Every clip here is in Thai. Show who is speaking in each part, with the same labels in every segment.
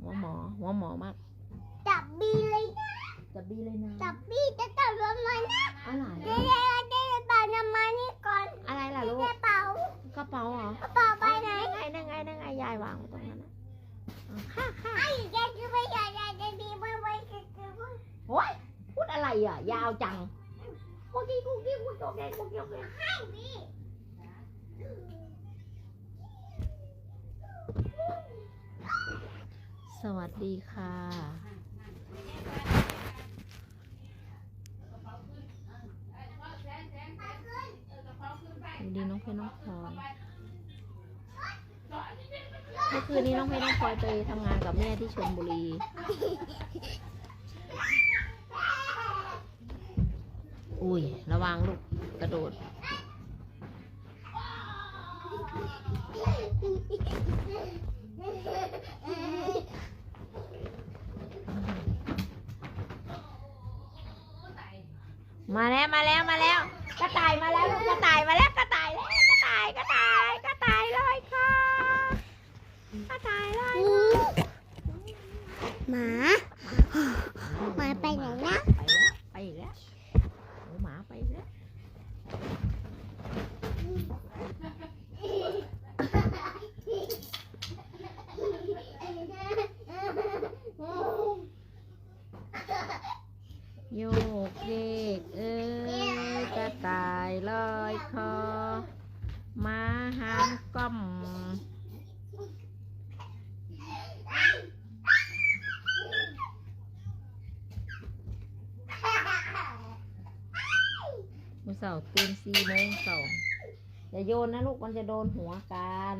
Speaker 1: หัวหมอหัวหมอมาก
Speaker 2: จับบีเลย
Speaker 1: นะ
Speaker 2: จับบีเลยนะจับบีจะจับรงมานะ
Speaker 1: อะไร
Speaker 2: เดี๋ยวเดี๋ยวเป่าน้ำมันนี่ก่อน
Speaker 1: อะไรล่ะลูก
Speaker 2: กระเป๋าก
Speaker 1: ระเป๋าเหรอก
Speaker 2: ระเป๋าไปไหน
Speaker 1: ไงนั่งไงนั่งไงยายวางไว้ตรงนั้นนะค่ะค่ะ
Speaker 2: ไอ้ยายจะไปยายยายจะบีไปไอ
Speaker 1: โอ้ยพูดอะไรอะ ยาวจังกุ๊กกี้กุ๊กกี้กุ๊กกี้กุ๊กี้
Speaker 2: ให้บี
Speaker 1: สวัสดีค่ะ ดีน้องเพชรน้องพลอยเมื่อคืนนี้น้องเพชรน้องพลอยไปทำงานกับแม่ที่ชลบุรีอุ้ย ระวังลูกกระโดด มาแล้วมาแล้วมาแล้วกระต่ายมาแล้วลูกกระต่ายมาแล้วกระต่ายแล้วกระต่ายกระต่ายกระต่ายลอยคอกระต่ายลอยคอ
Speaker 2: หมาหมาไปไหนนะ
Speaker 1: ไปแล้วไปอีกแล้วโอ้หมาไปอีกแล้ว โยกเยกเอ้ยกระต่ายลอยคอมาหางก้มมือเสาตื่นสี่โมงสาร์อย่าโยนนะลูกมันจะโดนหัวกัน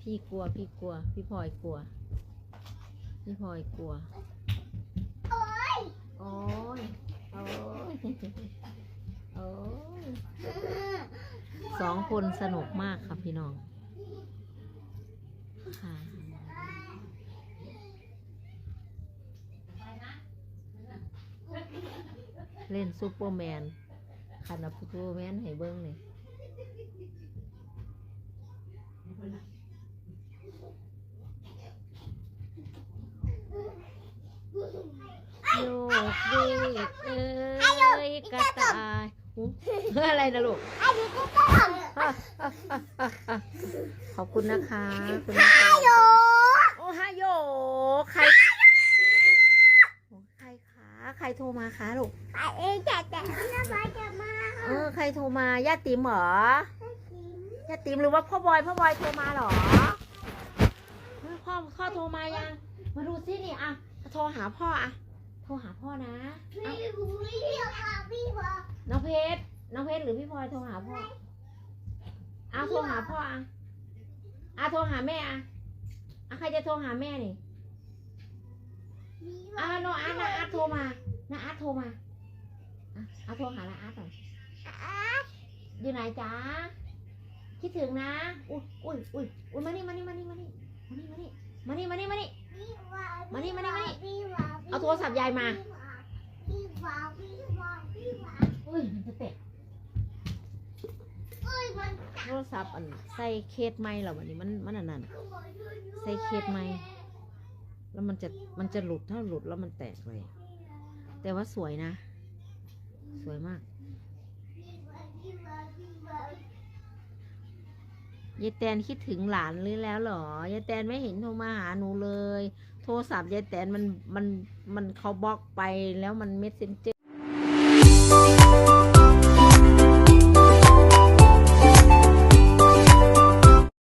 Speaker 1: พี่กลัว พี่กลัว พี่พลอยกลัว พี่พลอยกลัว
Speaker 2: โอ๊ย
Speaker 1: โอ้ย โอ้ย โอ้ย สองคนสนุกมากครับพี่น้องค่ะเล่นซูเปอร์แมนคันเอาซูเปอร์แมนให้เบิ้งเลย โยกเยกเอ้ยกระต่ายหูอะไรนะลูก
Speaker 2: ไอ้พี่จะจับ
Speaker 1: ขอบคุณนะคะคุณนะคะ
Speaker 2: โย
Speaker 1: โอ้ฮาโยใครโอ้ใครคะใครโทรมาคะลูก
Speaker 2: ไอ้เองจะจะน้ำมันจะมา
Speaker 1: เออใครโทรมาย่าติ๋มเหรอ ย่าติ๋มหรือว่าพ่อบอยพ่อบอยโทรมาเหรอเออพ่อพ่อโทรมายัง มาดูซินี่อะโทรหาพ่ออะโทรหาพ่อนะ
Speaker 2: พี่บุ้ยเรียกว่าพี่บอก
Speaker 1: น้องเพชรน้องเพชรหรือพี่พลอยโทรหาพ่อเอาโทรหาพ่ออะอะโทรหาแม่อะอะใครจะโทรหาแม่นี่อ่าโนอาร์ตนาอาร์ตโทรมานาอาร์ตโทรมาอะเอาโทรหานาอาร์ตหน่อยอยู่ไหนจ๊ะ คิดถึงนะ อุ้ยอุ้ยอุ้ยอุ้ยมานี่มานี่มานี่มานี่มานี่มานี่มานี่มานี่มานี่มานี่มานี่มานี่เอาโทรศัพท์ยายมา
Speaker 2: พี่บอกพี่บอกพี่บอก
Speaker 1: อุ้ยมันจะเตะ
Speaker 2: เอ้ยมัน
Speaker 1: โทรศัพท์อันใส่เคสไม่หรอวันนี้มันมันอันนั้นใส่เคสไหมแล้วมันจะมันจะหลุดถ้าหลุดแล้วมันแตกเลย แต่ว่าสวยนะ สวยมาก ยายแตนคิดถึงหลานหรือแล้วเหรอยายแตนไม่เห็นโทรมาหาหนูเลย โทรศัพท์ยายแตนมันมันมันเขาบล็อกไปแล้วมันเมสเซนเจอร์